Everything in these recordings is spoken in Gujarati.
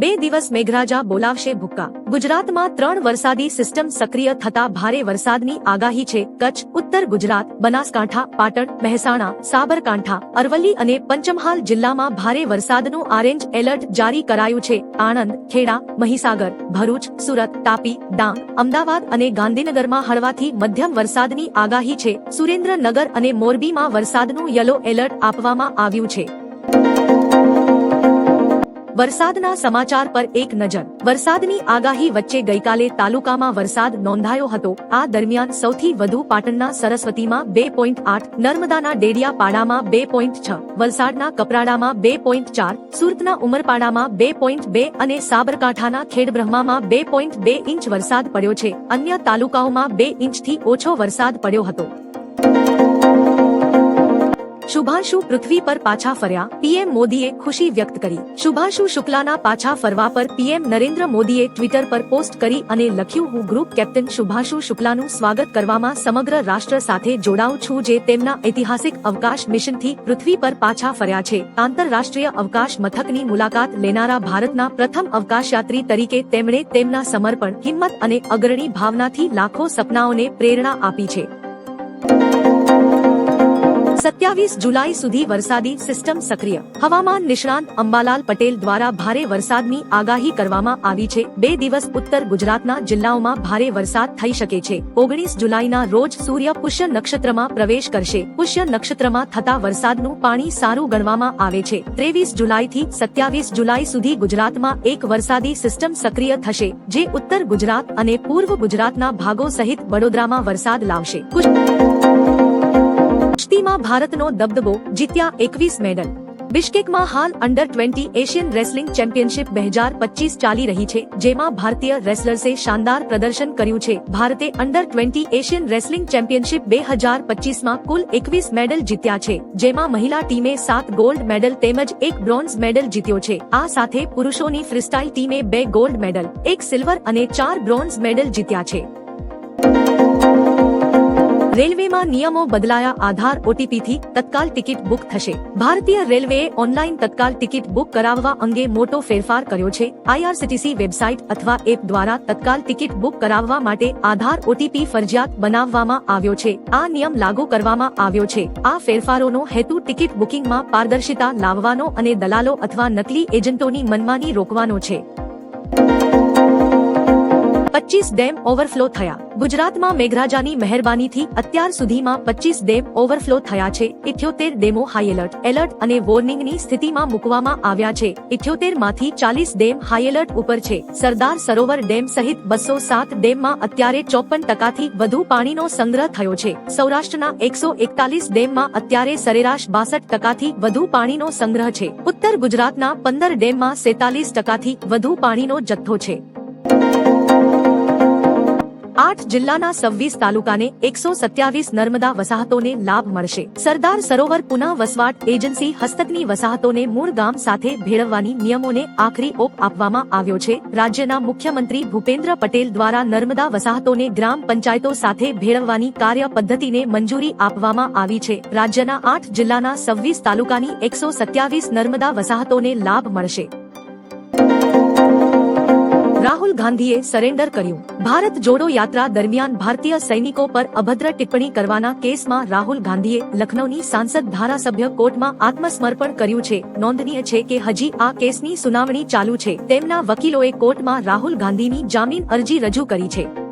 બે દિવસ મેઘરાજા બોલાવશે ભૂક્કા. ગુજરાતમાં ત્રણ વરસાદી સિસ્ટમ સક્રિય થતા ભારે વરસાદની આગાહી છે. કચ્છ, ઉત્તર ગુજરાત, બનાસકાંઠા, પાટણ, મહેસાણા, સાબરકાંઠા, અરવલ્લી અને પંચમહાલ જિલ્લામાં ભારે વરસાદનું ઓરેન્જ એલર્ટ જારી કરાયું છે. આણંદ, ખેડા, મહીસાગર, ભરૂચ, સુરત, તાપી, ડાંગ, અમદાવાદ અને ગાંધીનગરમાં હળવાથી મધ્યમ વરસાદની આગાહી છે. સુરેન્દ્રનગર અને મોરબીમાં વરસાદનું યલો એલર્ટ આપવામાં આવ્યું છે. વરસાદના સમાચાર પર એક નજર. વરસાદની આગાહી વચ્ચે ગઈકાલે તાલુકામાં વરસાદ નોંધાયો હતો. આ દરમિયાન સૌથી વધુ પાટણના સરસ્વતીમાં બે પોઈન્ટ આઠ, નર્મદાના ડેડિયાપાડામાં બે પોઈન્ટ છ, વલસાડના કપરાડામાં બે પોઈન્ટ ચાર, સુરતના ઉમરપાડામાં બે પોઈન્ટ બે અને સાબરકાંઠાના ખેડબ્રહ્મામાં બે પોઈન્ટ બે ઇંચ વરસાદ પડ્યો છે. અન્ય તાલુકાઓમાં બે ઇંચથી ઓછો વરસાદ પડ્યો હતો. શુભાંશુ પૃથ્વી પર પાછા ફર્યા. પીએમ મોદીએ ખુશી વ્યક્ત કરી. શુભાંશુ શુક્લાના પાછા ફરવા પર પીએમ નરેન્દ્ર મોદીએ ટ્વિટર પર પોસ્ટ કરી અને લખ્યું, હું ગ્રુપ કેપ્ટન શુભાંશુ શુક્લાનું સ્વાગત કરવામાં સમગ્ર રાષ્ટ્ર સાથે જોડાઉં છું, જે તેમના ઐતિહાસિક અવકાશ મિશનથી પૃથ્વી પર પાછા ફર્યા છે. આંતરરાષ્ટ્રીય અવકાશ મથકની મુલાકાત લેનારા ભારતના પ્રથમ અવકાશયાત્રી તરીકે તેમણે તેમના સમર્પણ, હિંમત અને અગ્રણી ભાવનાથી લાખો સપનાઓને પ્રેરણા આપી છે. સત્યાવીસ જુલાઈ સુધી વરસાદી સિસ્ટમ સક્રિય. હવામાન નિષ્ણાંત અંબાલાલ પટેલ દ્વારા ભારે વરસાદની આગાહી કરવામાં આવી છે. બે દિવસ ઉત્તર ગુજરાતના જિલ્લાઓમાં ભારે વરસાદ થઈ શકે છે. ઓગણીસ જુલાઈના રોજ સૂર્ય પુષ્ય નક્ષત્રમાં પ્રવેશ કરશે. પુષ્ય નક્ષત્રમાં થતા વરસાદનું પાણી સારું ગણવામાં આવે છે. ત્રેવીસ જુલાઈથી સત્યાવીસ જુલાઈ સુધી ગુજરાતમાં એક વરસાદી સિસ્ટમ સક્રિય થશે, જે ઉત્તર ગુજરાત અને પૂર્વ ગુજરાતના ભાગો સહિત વડોદરામાં વરસાદ લાવશે. કુસ્તીમાં ભારતનો દબદબો જીત્યા એકવીસ મેડલ. બિશ્કેકમાં હાલ under twenty Asian wrestling championship બે હજાર પચીસ ચાલી રહી છે, જેમાં ભારતીય રેસલર્સે શાનદાર પ્રદર્શન કર્યું છે. ભારતે under twenty Asian wrestling championship બે હજાર પચીસમાં કુલ એકવીસ મેડલ જીત્યા છે, જેમાં મહિલા ટીમે સાત ગોલ્ડ મેડલ તેમજ એક બ્રોન્ઝ મેડલ જીત્યો છે. આ સાથે પુરુષોની ફ્રીસ્ટાઇલ ટીમે બે ગોલ્ડ મેડલ એક સિલ્વર અને ચાર બ્રોન્ઝ મેડલ જીત્યા છે. રેલવેમાં નિયમો બદલાયા, આધાર ઓટીપીથી તત્કાલ ટિકિટ બુક થશે. ભારતીય રેલવેએ ઓનલાઈન તત્કાલ ટિકિટ બુક કરાવવા અંગે મોટો ફેરફાર કર્યો છે. આઈઆરસીટીસી વેબસાઇટ અથવા એપ દ્વારા તત્કાલ ટિકિટ બુક કરાવવા માટે આધાર ઓટીપી ફરજિયાત બનાવવામાં આવ્યો છે. આ નિયમ લાગુ કરવામાં આવ્યો છે. આ ફેરફારોનો હેતુ ટિકિટ બુકિંગમાં પારદર્શિતા લાવવાનો અને દલાલો અથવા નકલી એજન્ટોની મનમાની રોકવાનો છે. પચીસ ડેમ ઓવરફ્લો થયા. ગુજરાતમાં મેઘરાજાની મહેરબાનીથી અત્યાર સુધીમાં પચીસ ડેમ ઓવરફ્લો થયા છે. ઇથ્યોતેર ડેમો હાઈ એલર્ટ એલર્ટ અને વોર્નિંગની સ્થિતિમાં મૂકવામાં આવ્યા છે. ઇથ્યોતેરમાંથી ચાલીસ ડેમ હાઈ એલર્ટ ઉપર છે. સરદાર સરોવર ડેમ સહિત બસો સાત ડેમમાં અત્યારે ચોપન ટકાથી વધુ પાણીનો સંગ્રહ થયો છે. સૌરાષ્ટ્રના એકસો એકતાલીસ ડેમમાં અત્યારે સરેરાશ બાસઠ ટકાથી વધુ પાણીનો સંગ્રહ છે. ઉત્તર ગુજરાતના પંદર ડેમમાં સેતાલીસ ટકાથી વધુ પાણીનો જથ્થો છે. આઠ જિલ્લાના સવ્વીસ તાલુકાને એકસો સત્યાવીસ નર્મદા વસાહતોને લાભ મળશે. સરદાર સરોવર પુનઃ વસવાટ એજન્સી હસ્તકની વસાહતોને મૂળ ગામ સાથે ભેળવવાની નિયમોને આખરી ઓપ આપવામાં આવ્યો છે. રાજ્યના મુખ્યમંત્રી ભૂપેન્દ્ર પટેલ દ્વારા નર્મદા વસાહતોને ગ્રામ પંચાયતો સાથે ભેળવવાની કાર્ય પદ્ધતિને મંજૂરી આપવામાં આવી છે. રાજ્યના આઠ જિલ્લાના સવ્વીસ તાલુકાની એકસો સત્યાવીસ નર્મદા વસાહતોને લાભ મળશે. રાહુલ ગાંધીએ સરેન્ડર કર્યું. ભારત જોડો યાત્રા દરમિયાન ભારતીય સૈનિકો પર અભદ્ર ટિપ્પણી કરવાના કેસમાં રાહુલ ગાંધીએ લખનૌની સાંસદ ધારાસભ્ય કોર્ટમાં આત્મસમર્પણ કર્યું છે. નોંધનીય છે કે હજી આ કેસની સુનાવણી ચાલુ છે. તેમના વકીલોએ કોર્ટમાં રાહુલ ગાંધીની જામીન અરજી રજૂ કરી છે.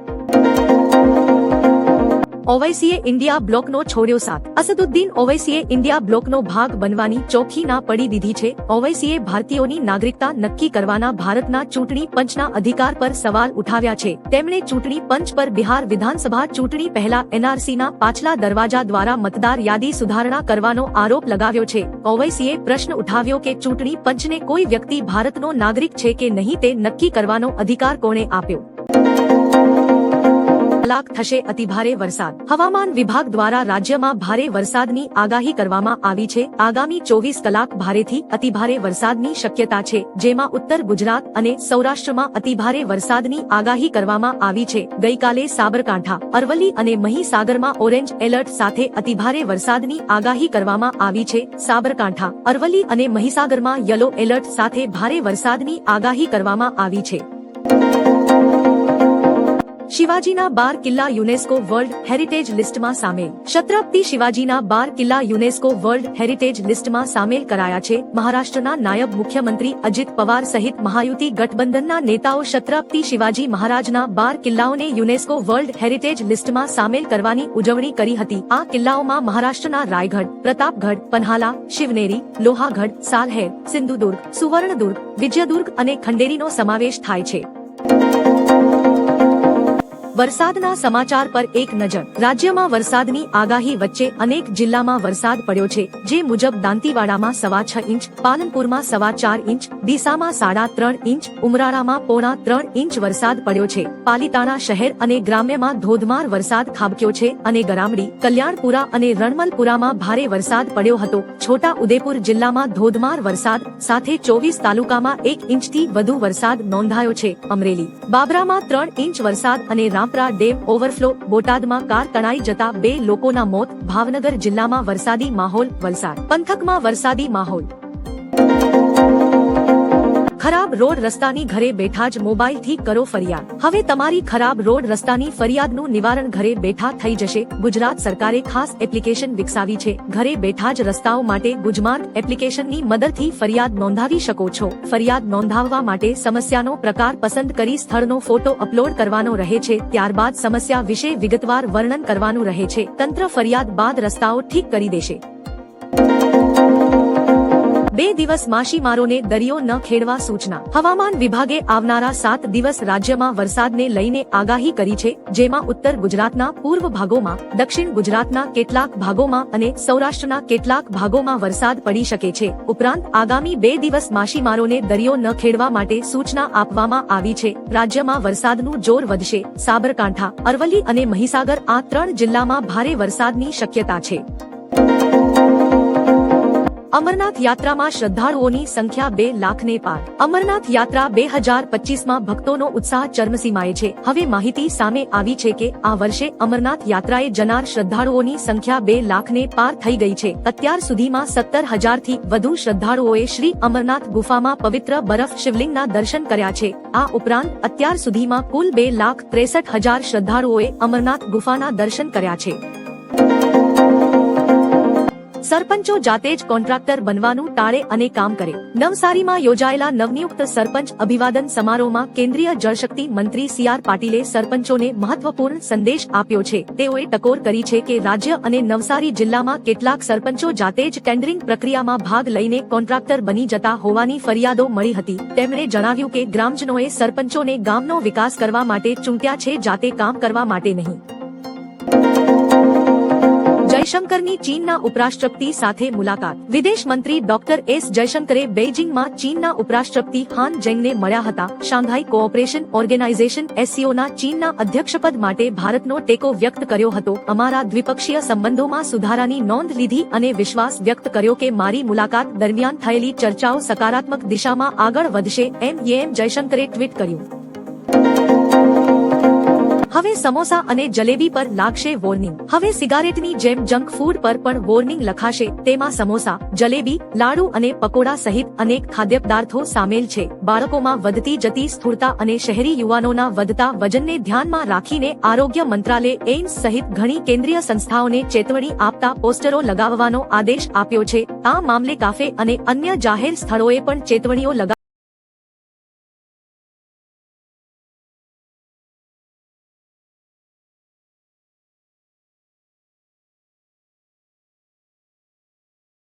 ઓવૈસીએ ઇન્ડિયા બ્લોકનો છોડ્યો સાથ. અસદુદ્દીન ઓવૈસીએ ઇન્ડિયા બ્લોકનો ભાગ બનવાની ચોખ્ખી ના પડી દીધી છે. ઓવૈસીએ ભારતીયોની નાગરિકતા નક્કી કરવાના ભારતના ચૂંટણી પંચના અધિકાર પર સવાલ ઉઠાવ્યા છે. તેમણે ચૂંટણી પંચ પર બિહાર વિધાનસભા ચૂંટણી પહેલા એનઆરસીના પાછલા દરવાજા દ્વારા મતદાર યાદી સુધારણા કરવાનો આરોપ લગાવ્યો છે. ઓવૈસીએ પ્રશ્ન ઉઠાવ્યો કે ચૂંટણી પંચને કોઈ વ્યક્તિ ભારતનો નાગરિક છે કે નહીં તે નક્કી કરવાનો અધિકાર કોણે આપ્યો? કલાક થશે અતિભારે વરસાદ. હવામાન વિભાગ દ્વારા રાજ્યમાં ભારે વરસાદની આગાહી કરવામાં આવી છે. આગામી ચોવીસ કલાક ભારેથી અતિભારે વરસાદની શક્યતા છે, જેમાં ઉત્તર ગુજરાત અને સૌરાષ્ટ્રમાં અતિભારે વરસાદની આગાહી કરવામાં આવી છે. ગઈકાલે સાબરકાંઠા, અરવલ્લી અને મહીસાગરમાં ઓરેન્જ એલર્ટ સાથે અતિભારે વરસાદની આગાહી કરવામાં આવી છે. સાબરકાંઠા, અરવલ્લી અને મહીસાગરમાં યલો એલર્ટ સાથે ભારે વરસાદની આગાહી કરવામાં આવી છે. શિવાજીના બાર કિલ્લા યુનેસ્કો વર્લ્ડ હેરિટેજ લિસ્ટમાં સામેલ. છત્રપતિ શિવાજીના બાર કિલ્લા યુનેસ્કો વર્લ્ડ હેરિટેજ લિસ્ટમાં સામેલ કરાયા છે. મહારાષ્ટ્રના નાયબ મુખ્યમંત્રી અજિત પવાર સહિત મહાયુતિ ગઠબંધનના નેતાઓ છત્રપતિ શિવાજી મહારાજના બાર કિલ્લાઓને યુનેસ્કો વર્લ્ડ હેરિટેજ લિસ્ટમાં સામેલ કરવાની ઉજવણી કરી હતી. આ કિલ્લાઓમાં મહારાષ્ટ્રના રાયગઢ, પ્રતાપગઢ, પન્હાલા, શિવનેરી, લોહાગઢ, સાલહેર, સિંધુદુર્ગ, સુવર્ણદુર્ગ, વિજયદુર્ગ અને ખંડેરીનો સમાવેશ થાય છે. વરસાદના સમાચાર પર એક નજર. રાજ્યમાં વરસાદની આગાહી વચ્ચે અનેક જિલ્લામાં વરસાદ પડ્યો છે, જે મુજબ દાંતીવાડામાં સવા છ ઇંચ, પાલનપુરમાં સવા ચાર ઇંચ, ડીસામાં સાડા ત્રણ ઇંચ, ઉમરાળામાં પોણા ત્રણ ઇંચ વરસાદ પડ્યો છે. પાલિતાણા શહેર અને ગ્રામ્યમાં ધોધમાર વરસાદ ખાબક્યો છે અને ગરામડી, કલ્યાણપુરા અને રણમલપુરામાં ભારે વરસાદ પડ્યો હતો. છોટા ઉદેપુર જિલ્લામાં ધોધમાર વરસાદ, સાથે ચોવીસ તાલુકામાં એક ઇંચથી વધુ વરસાદ નોંધાયો છે. અમરેલી, બાબરામાં ત્રણ ઇંચ વરસાદ અને રામપરા ડેમ, ઓવરફ્લો, બોટાદમાં કાર તણાઈ જતા બે લોકોના મોત, ભાવનગર જિલ્લામાં વરસાદી માહોલ, વલસાડ પંથકમાં વરસાદી માહોલ. ખરાબ રોડ રસ્તાની ઘરે બેઠા જ મોબાઈલથી કરો ફરિયાદ. હવે તમારી ખરાબ રોડ રસ્તાની ફરિયાદનું નિવારણ ઘરે બેઠા થઈ જશે. ગુજરાત સરકારે ખાસ એપ્લિકેશન વિકસાવી છે. ઘરે બેઠા જ રસ્તાઓ માટે ગુજમાર્ગ એપ્લિકેશનની મદદથી ફરિયાદ નોંધાવી શકો છો. ફરિયાદ નોંધાવવા માટે સમસ્યાનો પ્રકાર પસંદ કરી સ્થળનો ફોટો અપલોડ કરવાનો રહે છે. ત્યારબાદ સમસ્યા વિશે વિગતવાર વર્ણન કરવાનું રહે છે. તંત્ર ફરિયાદ બાદ રસ્તાઓ ઠીક કરી દેશે. બે દિવસ માછીમારોને દરિયો ન ખેડવા સૂચના. હવામાન વિભાગે આવનારા સાત દિવસ રાજ્યમાં વરસાદને લઈને આગાહી કરી છે, જેમાં ઉત્તર ગુજરાતના પૂર્વ ભાગોમાં, દક્ષિણ ગુજરાતના કેટલાક ભાગોમાં અને સૌરાષ્ટ્રના કેટલાક ભાગોમાં વરસાદ પડી શકે છે. ઉપરાંત, આગામી બે દિવસ માછીમારોને દરિયો ન ખેડવા માટે સૂચના આપવામાં આવી છે. રાજ્યમાં વરસાદનું જોર વધશે. સાબરકાંઠા, અરવલ્લી અને મહીસાગર આ ત્રણ જિલ્લામાં ભારે વરસાદની શક્યતા છે. અમરનાથ યાત્રામાં શ્રદ્ધાળુઓની સંખ્યા બે લાખને પાર. અમરનાથ યાત્રા બે હજાર પચીસમાં ભક્તોનો ઉત્સાહ ચરમસીમાએ છે. હવે માહિતી સામે આવી છે કે આ વર્ષે અમરનાથ યાત્રાએ જનાર શ્રદ્ધાળુઓની સંખ્યા બે લાખને પાર થઈ ગઈ છે. અત્યાર સુધીમાં સત્તર હજારથી વધુ શ્રદ્ધાળુઓએ શ્રી અમરનાથ ગુફામાં પવિત્ર બરફ શિવલિંગના દર્શન કર્યા છે. આ ઉપરાંત અત્યાર સુધીમાં કુલ બે લાખ ત્રેસઠ હજાર શ્રદ્ધાળુઓએ અમરનાથ ગુફાના દર્શન કર્યા છે. સરપંચો જાતે જ કોન્ટ્રાક્ટર બનવાનું ટાળે અને કામ કરે. નવસારીમાં યોજાયેલા નવનિયુક્ત સરપંચ અભિવાદન સમારોહમાં કેન્દ્રીય જળશક્તિ મંત્રી સી આર પાટીલે સરપંચોને મહત્વપૂર્ણ સંદેશ આપ્યો છે. તેઓએ ટકોર કરી છે કે રાજ્ય અને નવસારી જિલ્લામાં કેટલાક સરપંચો જાતે જ ટેન્ડરિંગ પ્રક્રિયામાં ભાગ લઈને કોન્ટ્રાક્ટર બની જતા હોવાની ફરિયાદો મળી હતી. તેમણે જણાવ્યું કે ગ્રામજનોએ સરપંચોને ગામનો વિકાસ કરવા માટે ચૂંટ્યા છે, જાતે કામ કરવા માટે નહીં. જયશંકરની ચીનના ઉપરાષ્ટ્રપતિ સાથે મુલાકાત. વિદેશ મંત્રી ડોક્ટર એસ જયશંકરે બેઇજિંગમાં ચીનના ઉપરાષ્ટ્રપતિ હાન જેંગને મળ્યા હતા. શાંઘાઈ કોઓપરેશન ઓર્ગેનાઇઝેશન એસસીઓના ચીનના અધ્યક્ષપદ માટે ભારતનો ટેકો વ્યક્ત કર્યો હતો. અમારા દ્વિપક્ષીય સંબંધોમાં સુધારાની નોંધ લીધી અને વિશ્વાસ વ્યક્ત કર્યો કે મારી મુલાકાત દરમિયાન થયેલી ચર્ચાઓ સકારાત્મક દિશામાં આગળ વધશે, એમ એમ જયશંકરે ટ્વીટ કર્યું. હવે સમોસા અને જલેબી પર લાગશે વોર્નિંગ હવે સિગારેટની જેમ જંક ફૂડ પર પણ વોર્નિંગ લખાશે. તેમાં સમોસા, જલેબી, લાડુ અને પકોડા સહિત અનેક ખાદ્ય પદાર્થો સામેલ છે. બાળકોમાં વધતી જતી સ્થૂળતા અને શહેરી યુવાનોના વધતા વજનને ધ્યાનમાં રાખીને આરોગ્ય મંત્રાલય એઇમ્સ સહિત ઘણી કેન્દ્રીય સંસ્થાઓને ચેતવણી આપતા પોસ્ટરો લગાવવાનો આદેશ આપ્યો છે. આ મામલે કાફે અને અન્ય જાહેર સ્થળોએ પણ ચેતવણીઓ લગા